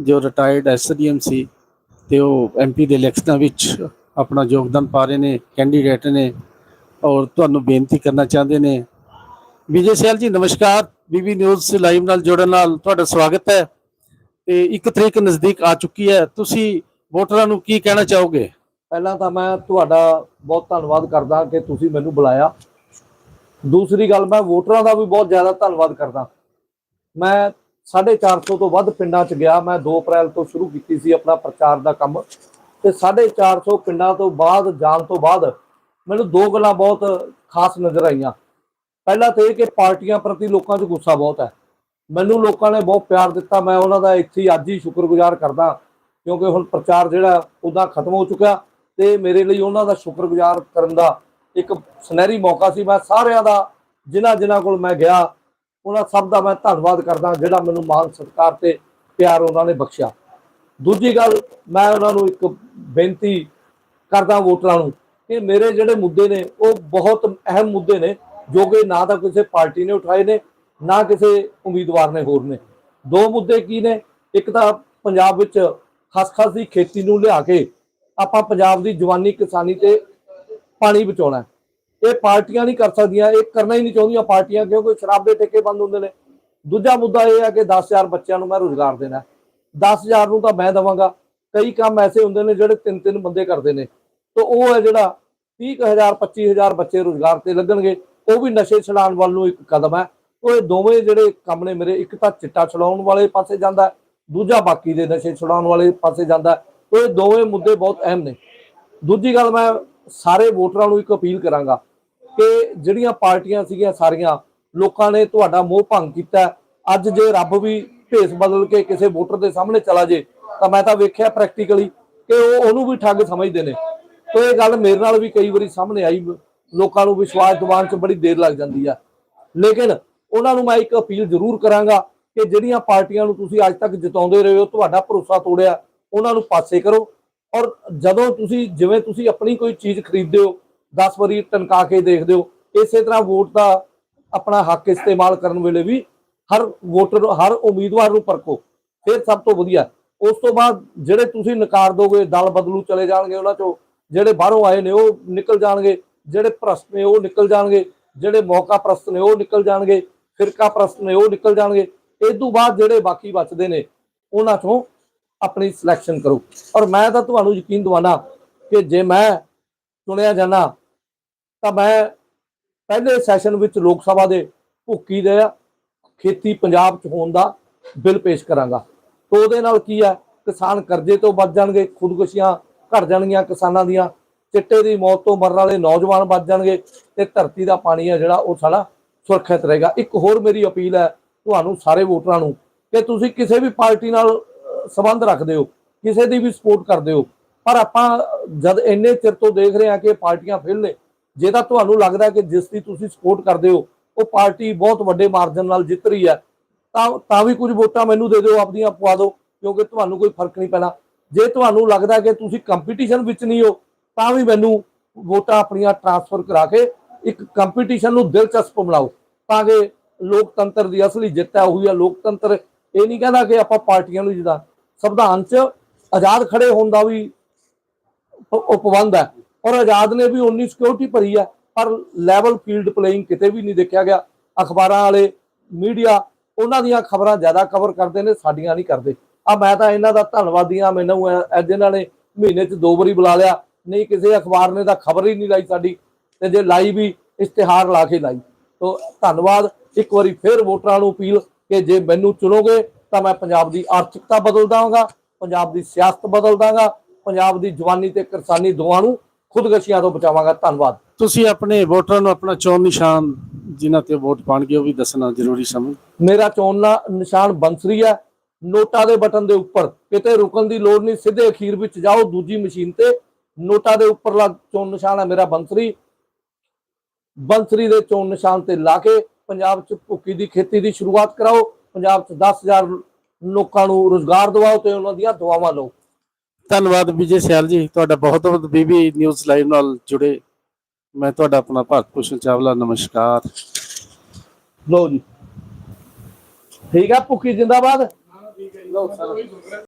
ਜੋ retired SDM ਸੀ ਤੇ ਉਹ ਐਮਪੀ ਦੇ ਇਲੈਕਸ਼ਨਾਂ ਵਿੱਚ ਆਪਣਾ ਯੋਗਦਾਨ ਪਾ ਰਹੇ ਨੇ ਕੈਂਡੀਡੇਟ ਨੇ ਔਰ ਤੁਹਾਨੂੰ ਬੇਨਤੀ ਕਰਨਾ ਚਾਹੁੰਦੇ ਨੇ। ਵਿਜੇ ਸੈਲ ਜੀ, ਨਮਸਕਾਰ। ਬੀਬੀ ਨਿਊਜ਼ ਲਾਈਵ ਨਾਲ ਜੁੜਨ ਨਾਲ ਤੁਹਾਡਾ ਸਵਾਗਤ ਹੈ। ਤੇ ਇੱਕ ਤਰੀਕ ਨਜ਼ਦੀਕ ਆ ਚੁੱਕੀ ਹੈ। ਤੁਸੀਂ ਵੋਟਰਾਂ ਨੂੰ ਕੀ ਕਹਿਣਾ ਚਾਹੋਗੇ? ਪਹਿਲਾਂ ਤਾਂ ਮੈਂ ਤੁਹਾਡਾ ਬਹੁਤ ਧੰਨਵਾਦ ਕਰਦਾ ਕਿ ਤੁਸੀਂ ਮੈਨੂੰ ਬੁਲਾਇਆ। ਦੂਸਰੀ ਗੱਲ, ਮੈਂ ਵੋਟਰਾਂ ਦਾ ਵੀ ਬਹੁਤ ਜ਼ਿਆਦਾ ਧੰਨਵਾਦ ਕਰਦਾ। ਮੈਂ 450 ਤੋਂ ਵੱਧ ਪਿੰਡਾਂ 'ਚ ਗਿਆ। ਮੈਂ 2 ਅਪ੍ਰੈਲ ਤੋਂ ਸ਼ੁਰੂ ਕੀਤੀ ਸੀ ਆਪਣਾ ਪ੍ਰਚਾਰ ਦਾ ਕੰਮ। ਤੇ 450 ਪਿੰਡਾਂ ਤੋਂ ਬਾਅਦ, ਜਾਣ ਤੋਂ ਬਾਅਦ ਮੈਨੂੰ ਦੋ ਗੱਲਾਂ ਬਹੁਤ ਖਾਸ ਨਜ਼ਰ ਆਈਆਂ। ਪਹਿਲਾ ਤੇ ਇਹ ਕਿ ਪਾਰਟੀਆਂ ਪ੍ਰਤੀ ਲੋਕਾਂ 'ਚ ਗੁੱਸਾ ਬਹੁਤ ਹੈ। ਮੈਨੂੰ ਲੋਕਾਂ ਨੇ ਬਹੁਤ ਪਿਆਰ ਦਿੱਤਾ। ਮੈਂ ਉਹਨਾਂ ਦਾ ਇੱਥੇ ਹੀ ਅੱਜ ਹੀ ਸ਼ੁਕਰਗੁਜ਼ਾਰ ਕਰਦਾ, ਕਿਉਂਕਿ ਹੁਣ ਪ੍ਰਚਾਰ ਜਿਹੜਾ ਉਹਦਾ ਖਤਮ ਹੋ ਚੁੱਕਿਆ ਤੇ ਮੇਰੇ ਲਈ ਉਹਨਾਂ ਦਾ ਸ਼ੁਕਰਗੁਜ਼ਾਰ ਕਰਨ ਦਾ ਇੱਕ ਸੁਨਹਿਰੀ ਮੌਕਾ ਸੀ। ਮੈਂ ਸਾਰਿਆਂ ਦਾ ਜਿਨ੍ਹਾਂ ਜਿਨ੍ਹਾਂ ਕੋਲ ਮੈਂ ਗਿਆ ਉਹਨਾਂ ਸਭ ਦਾ ਮੈਂ ਧੰਨਵਾਦ ਕਰਦਾ, ਜਿਹੜਾ ਮੈਨੂੰ ਮਾਨ ਸਤਿਕਾਰ ਤੇ ਪਿਆਰ ਉਹਨਾਂ ਨੇ ਬਖਸ਼ਿਆ। ਦੂਜੀ ਗੱਲ, ਮੈਂ ਉਹਨਾਂ ਨੂੰ ਇੱਕ ਬੇਨਤੀ ਕਰਦਾ ਵੋਟਰਾਂ ਨੂੰ ਕਿ ਮੇਰੇ ਜਿਹੜੇ ਮੁੱਦੇ ਨੇ, ਉਹ ਬਹੁਤ ਅਹਿਮ ਮੁੱਦੇ ਨੇ, ਜੋ ਕਿ ਨਾ ਤਾਂ ਕਿਸੇ ਪਾਰਟੀ ਨੇ ਉਠਾਏ ਨੇ, ਨਾ ਕਿਸੇ ਉਮੀਦਵਾਰ ਨੇ ਹੋਰ ਨੇ। ਦੋ ਮੁੱਦੇ ਕੀ ਨੇ, ਇੱਕ ਤਾਂ ਪੰਜਾਬ ਵਿੱਚ ਖਸਖਸ ਦੀ ਖੇਤੀ ਨੂੰ ਲਿਆ ਕੇ ਆਪਾਂ ਪੰਜਾਬ ਦੀ ਜਵਾਨੀ ਕਿਸਾਨੀ ਤੇ ਪਾਣੀ ਬਚਾਉਣਾ ਇਹ ਪਾਰਟੀਆਂ ਨਹੀਂ ਕਰ ਸਕਦੀਆਂ, ਇਹ ਕਰਨਾ ਹੀ ਨਹੀਂ ਚਾਹੁੰਦੀਆਂ ਪਾਰਟੀਆਂ, ਕਿਉਂਕਿ ਸ਼ਰਾਬ ਦੇ ਠੇਕੇ ਬੰਦ ਹੁੰਦੇ ਨੇ। ਦੂਜਾ ਮੁੱਦਾ ਇਹ ਹੈ ਕਿ 10000 ਬੱਚਿਆਂ ਨੂੰ ਮੈਂ ਰੋਜ਼ਗਾਰ ਦੇਣਾ। ਹੈ। 10000 ਨੂੰ ਤਾਂ ਮੈਂ ਦਵਾਂਗਾ। ਕਈ ਕੰਮ ਐਸੇ ਹੁੰਦੇ ਨੇ ਜਿਹੜੇ ਤਿੰਨ ਤਿੰਨ ਬੰਦੇ ਕਰਦੇ ਨੇ। ਤਾਂ ਉਹ ਹੈ ਜਿਹੜਾ 30000 25000 ਬੱਚੇ ਰੋਜ਼ਗਾਰ ਤੇ ਲੱਗਣਗੇ, ਉਹ ਵੀ ਨਸ਼ੇ ਛਡਾਉਣ ਵੱਲ ਨੂੰ ਇੱਕ ਕਦਮ ਹੈ। ਉਹ ਇਹ ਦੋਵੇਂ ਜਿਹੜੇ ਕੰਮ ਨੇ ਮੇਰੇ, ਇੱਕ ਤਾਂ ਚਿੱਟਾ ਛਡਾਉਣ ਵਾਲੇ ਪਾਸੇ ਜਾਂਦਾ ਦੂਜਾ ਬਾਕੀ ਦੇ ਨਸ਼ੇ ਛਡਾਉਣ ਵਾਲੇ ਪਾਸੇ ਜਾਂਦਾ ਉਹ ਇਹ ਦੋਵੇਂ ਮੁੱਦੇ ਬਹੁਤ ਅਹਿਮ ਨੇ। ਦੂਜੀ ਗੱਲ ਮੈਂ ਸਾਰੇ ਵੋਟਰਾਂ ਨੂੰ ਇੱਕ ਅਪੀਲ ਕਰਾਂਗਾ ਕਿ ਜਿਹੜੀਆਂ ਪਾਰਟੀਆਂ ਸੀਗੀਆਂ ਸਾਰੀਆਂ, ਲੋਕਾਂ ਨੇ ਤੁਹਾਡਾ ਮੋਹ ਭੰਗ ਕੀਤਾ ਅੱਜ ਜੇ ਰੱਬ ਵੀ ਭੇਸ ਬਦਲ ਕੇ ਕਿਸੇ ਵੋਟਰ ਦੇ ਸਾਹਮਣੇ ਚਲਾ ਜੇ, ਤਾਂ ਮੈਂ ਤਾਂ ਵੇਖਿਆ ਪ੍ਰੈਕਟੀਕਲੀ ਕਿ ਉਹ ਉਹਨੂੰ ਵੀ ਠੱਗ ਸਮਝਦੇ ਨੇ। ਤੇ ਇਹ ਗੱਲ ਮੇਰੇ ਨਾਲ ਵੀ ਕਈ ਵਾਰੀ ਸਾਹਮਣੇ ਆਈ, ਲੋਕਾਂ ਨੂੰ ਵਿਸ਼ਵਾਸ ਦਿਵਾਉਣ 'ਚ ਬੜੀ ਦੇਰ ਲੱਗ ਜਾਂਦੀ ਆ। ਲੇਕਿਨ ਉਹਨਾਂ ਨੂੰ ਮੈਂ ਇੱਕ ਅਪੀਲ ਜ਼ਰੂਰ ਕਰਾਂਗਾ ਕਿ ਜਿਹੜੀਆਂ ਪਾਰਟੀਆਂ ਨੂੰ ਤੁਸੀਂ ਅੱਜ ਤੱਕ ਜਿਤਾਉਂਦੇ ਰਹੇ ਹੋ, ਤੁਹਾਡਾ ਭਰੋਸਾ ਤੋੜਿਆ, ਉਹਨਾਂ ਨੂੰ ਪਾਸੇ ਕਰੋ। ਔਰ ਜਦੋਂ ਤੁਸੀਂ, ਜਿਵੇਂ ਤੁਸੀਂ ਆਪਣੀ ਕੋਈ ਚੀਜ਼ ਖਰੀਦਦੇ ਹੋ 10 ਵਾਰੀ ਟਨਕਾ ਕੇ ਦੇਖਦੇ ਹੋ, ਇਸੇ ਤਰ੍ਹਾਂ ਵੋਟ ਦਾ ਆਪਣਾ ਹੱਕ ਇਸਤੇਮਾਲ ਕਰਨ ਵੇਲੇ ਵੀ ਹਰ ਵੋਟਰ ਹਰ ਉਮੀਦਵਾਰ ਨੂੰ ਪਰਖੋ। ਫਿਰ ਸਭ ਤੋਂ ਵਧੀਆ। ਉਸ ਤੋਂ ਬਾਅਦ ਜਿਹੜੇ ਤੁਸੀਂ ਨਕਾਰ ਦੋਗੇ, ਦਲ ਬਦਲੂ ਚਲੇ ਜਾਣਗੇ ਉਹਨਾਂ ਚੋਂ, ਜਿਹੜੇ ਬਾਹਰੋਂ ਆਏ ਨੇ ਉਹ ਨਿਕਲ ਜਾਣਗੇ, ਜਿਹੜੇ ਪ੍ਰਸਤ ਨੇ ਉਹ ਨਿਕਲ ਜਾਣਗੇ, ਜਿਹੜੇ ਮੌਕਾ ਪ੍ਰਸਤ ਨੇ ਉਹ ਨਿਕਲ ਜਾਣਗੇ, ਫਿਰਕਾ ਪ੍ਰਸਤ ਨੇ ਉਹ ਨਿਕਲ ਜਾਣਗੇ। ਇਸ ਤੋਂ ਬਾਅਦ ਜਿਹੜੇ ਬਾਕੀ ਬਚਦੇ ਨੇ, ਉਹਨਾਂ ਚੋਂ ਆਪਣੀ ਸਿਲੈਕਸ਼ਨ ਕਰੋ। ਔਰ ਮੈਂ ਤਾਂ ਤੁਹਾਨੂੰ ਯਕੀਨ ਦਿਵਾਨਾ ਕਿ ਜੇ ਮੈਂ ਚੁਣਿਆ ਜਾਣਾ ਤਾਂ ਮੈਂ ਪਹਿਲੇ ਸੈਸ਼ਨ ਵਿੱਚ ਲੋਕ ਸਭਾ ਦੇ ਭੁੱਕੀ ਦੇ ਖੇਤੀ ਪੰਜਾਬ 'ਚ ਹੋਣ ਦਾ ਬਿੱਲ ਪੇਸ਼ ਕਰਾਂਗਾ। ਤੋਂ ਉਹਦੇ ਨਾਲ ਕੀ ਹੈ, ਕਿਸਾਨ ਕਰਜ਼ੇ ਤੋਂ ਬਚ ਜਾਣਗੇ, ਖੁਦਕੁਸ਼ੀਆਂ ਘਟ ਜਾਣਗੀਆਂ ਕਿਸਾਨਾਂ ਦੀਆਂ, ਚਿੱਟੇ ਦੀ ਮੌਤ ਤੋਂ ਮਰਨ ਵਾਲੇ ਨੌਜਵਾਨ ਬਚ ਜਾਣਗੇ ਤੇ ਧਰਤੀ ਦਾ ਪਾਣੀ ਹੈ ਜਿਹੜਾ ਉਹ ਸਾਡਾ ਸੁਰੱਖਿਅਤ ਰਹੇਗਾ। ਇੱਕ ਹੋਰ ਮੇਰੀ ਅਪੀਲ ਹੈ, ਤੁਹਾਨੂੰ ਸਾਰੇ ਵੋਟਰਾਂ ਨੂੰ ਕਿ ਤੁਸੀਂ ਕਿਸੇ ਵੀ ਪਾਰਟੀ ਨਾਲ ਸੰਬੰਧ ਰੱਖਦੇ ਹੋ, ਕਿਸੇ ਦੀ ਵੀ ਸਪੋਰਟ ਕਰਦੇ ਹੋ, ਪਰ ਆਪਾਂ ਜਦ ਇੰਨੇ ਚਿਰ ਤੋਂ ਦੇਖ ਰਹੇ ਹਾਂ ਕਿ ਪਾਰਟੀਆਂ ਫੇਲ ਨੇ, ਜੇ ਤਾਂ ਤੁਹਾਨੂੰ ਲੱਗਦਾ ਕਿ ਜਿਸ ਦੀ ਤੁਸੀਂ ਸਪੋਰਟ ਕਰਦੇ ਹੋ, ਉਹ ਪਾਰਟੀ ਬਹੁਤ ਵੱਡੇ ਮਾਰਜਨ ਨਾਲ ਜਿੱਤ ਰਹੀ ਹੈ, ਤਾਂ ਤਾਂ ਵੀ ਕੁਝ ਵੋਟਾਂ ਮੈਨੂੰ ਦੇ ਦਿਓ, ਆਪਣੀਆਂ ਪਵਾ ਦਿਓ, ਕਿਉਂਕਿ ਤੁਹਾਨੂੰ ਕੋਈ ਫ਼ਰਕ ਨਹੀਂ ਪੈਣਾ। ਜੇ ਤੁਹਾਨੂੰ ਲੱਗਦਾ ਕਿ ਤੁਸੀਂ ਕੰਪੀਟੀਸ਼ਨ ਵਿੱਚ ਨਹੀਂ ਹੋ, ਤਾਂ ਵੀ ਮੈਨੂੰ ਵੋਟਾਂ ਆਪਣੀਆਂ ਟ੍ਰਾਂਸਫਰ ਕਰਾ ਕੇ ਇੱਕ ਕੰਪੀਟੀਸ਼ਨ ਨੂੰ ਦਿਲਚਸਪ ਬਣਾਓ, ਤਾਂ ਕਿ ਲੋਕਤੰਤਰ ਦੀ ਅਸਲੀ ਜਿੱਤ ਹੈ, ਉਹੀ ਹੈ ਲੋਕਤੰਤਰ। ਇਹ ਨਹੀਂ ਕਹਿੰਦਾ ਕਿ ਆਪਾਂ ਪਾਰਟੀਆਂ ਨੂੰ ਜਿੱਦਾਂ ਸੰਵਿਧਾਨ 'ਚ ਆਜ਼ਾਦ ਖੜੇ ਹੋਣ ਦਾ ਵੀ ਪ- ਉਹ ਪਾਬੰਦ ਹੈ। ਔਰ ਆਜ਼ਾਦ ਨੇ ਵੀ ਉਨੀ ਸਿਕਿਉਰਿਟੀ ਭਰੀ ਹੈ, ਪਰ ਲੈਵਲ ਫੀਲਡ ਪਲੇਇੰਗ ਕਿਤੇ ਵੀ ਨਹੀਂ ਦੇਖਿਆ ਗਿਆ। ਅਖਬਾਰਾਂ ਵਾਲੇ ਮੀਡੀਆ ਉਹਨਾਂ ਦੀਆਂ ਖਬਰਾਂ ਜ਼ਿਆਦਾ ਕਵਰ ਕਰਦੇ ਨੇ, ਸਾਡੀਆਂ ਨਹੀਂ ਕਰਦੇ। ਆ ਮੈਂ ਤਾਂ ਇਹਨਾਂ ਦਾ ਧੰਨਵਾਦੀ ਆ ਮੈਨੂੰ ਅੱਜ ਇਹਨਾਂ ਨੇ ਮਹੀਨੇ 'ਚ ਦੋ ਵਾਰੀ ਬੁਲਾ ਲਿਆ। ਨਹੀਂ ਕਿਸੇ ਅਖਬਾਰ ਨੇ ਤਾਂ ਖਬਰ ਹੀ ਨਹੀਂ ਲਾਈ ਸਾਡੀ। ਤੇ ਜੇ ਲਾਈ ਵੀ, ਇਸ਼ਤਿਹਾਰ ਲਾ ਕੇ ਲਾਈ। ਤੋ ਧੰਨਵਾਦ। ਇੱਕ ਵਾਰੀ ਫਿਰ ਵੋਟਰਾਂ ਨੂੰ ਅਪੀਲ ਕਿ ਜੇ ਮੈਨੂੰ ਚੁਣੋਗੇ ਤਾਂ ਮੈਂ ਪੰਜਾਬ ਦੀ ਆਰਥਿਕਤਾ ਬਦਲ ਦਾਂਗਾ ਪੰਜਾਬ ਦੀ ਸਿਆਸਤ ਬਦਲ ਦਾਂਗਾ ਪੰਜਾਬ ਦੀ ਜਵਾਨੀ ਤੇ ਕਿਰਸਾਨੀ ਦੋਵਾਂ ਨੂੰ ਖੁਦਕਸ਼ੀਆਂ ਤੋਂ ਬਚਾਵਾਂਗਾ। ਧੰਨਵਾਦ। ਤੁਸੀਂ ਆਪਣੇ ਵੋਟਰਾਂ ਨੂੰ ਆਪਣਾ ਚੋਣ ਨਿਸ਼ਾਨ ਜਿਨ੍ਹਾਂ ਤੇ ਵੋਟ ਪਾਣਗੇ ਉਹ ਵੀ ਦੱਸਣਾ ਜ਼ਰੂਰੀ ਸਮਝ। ਮੇਰਾ ਚੋਣ ਨਿਸ਼ਾਨ ਬੰਸਰੀ ਹੈ ਨੋਟਾਂ ਦੇ ਬਟਨ ਦੇ ਉੱਪਰ। ਕਿਤੇ ਰੁਕਣ ਦੀ ਲੋੜ ਨਹੀਂ ਸਿੱਧੇ ਅਖੀਰ ਵਿੱਚ ਜਾਓ ਦੂਜੀ ਮਸ਼ੀਨ ਤੇ ਨੋਟਾਂ ਦੇ ਉੱਪਰਲਾ ਚੋਣ ਨਿਸ਼ਾਨ ਹੈ ਮੇਰਾ ਬੰਸਰੀ। ਬੰਸਰੀ ਦੇ ਚੋਣ ਨਿਸ਼ਾਨ ਤੇ ਲਾ ਕੇ ਪੰਜਾਬ 'ਚ ਭੁੱਕੀ ਦੀ ਖੇਤੀ ਦੀ ਸ਼ੁਰੂਆਤ ਕਰਾਓ ਪੰਜਾਬ 'ਚ 10000 ਲੋਕਾਂ ਨੂੰ ਰੋਜ਼ਗਾਰ ਦਿਵਾਓ ਤੇ ਉਹਨਾਂ ਦੀਆਂ ਦੁਆਵਾਂ ਲਓ। ਧੰਨਵਾਦ ਵਿਜੇ ਸਿਆਲ ਜੀ ਤੁਹਾਡਾ ਬਹੁਤ ਬਹੁਤ ਬੀਬੀ ਨਿਊਜ਼ ਲਾਈਵ ਨਾਲ ਜੁੜੇ। ਮੈਂ ਤੁਹਾਡਾ ਆਪਣਾ ਭਾਰਤ ਭੂਸ਼ਣ ਚਾਵਲਾ ਨਮਸਕਾਰ। ਲਓ ਜੀ। ਠੀਕ ਹੈ ਭੁੱਕੀ ਜਿੰਦਾਬਾਦ ਲਓ ਸਰ।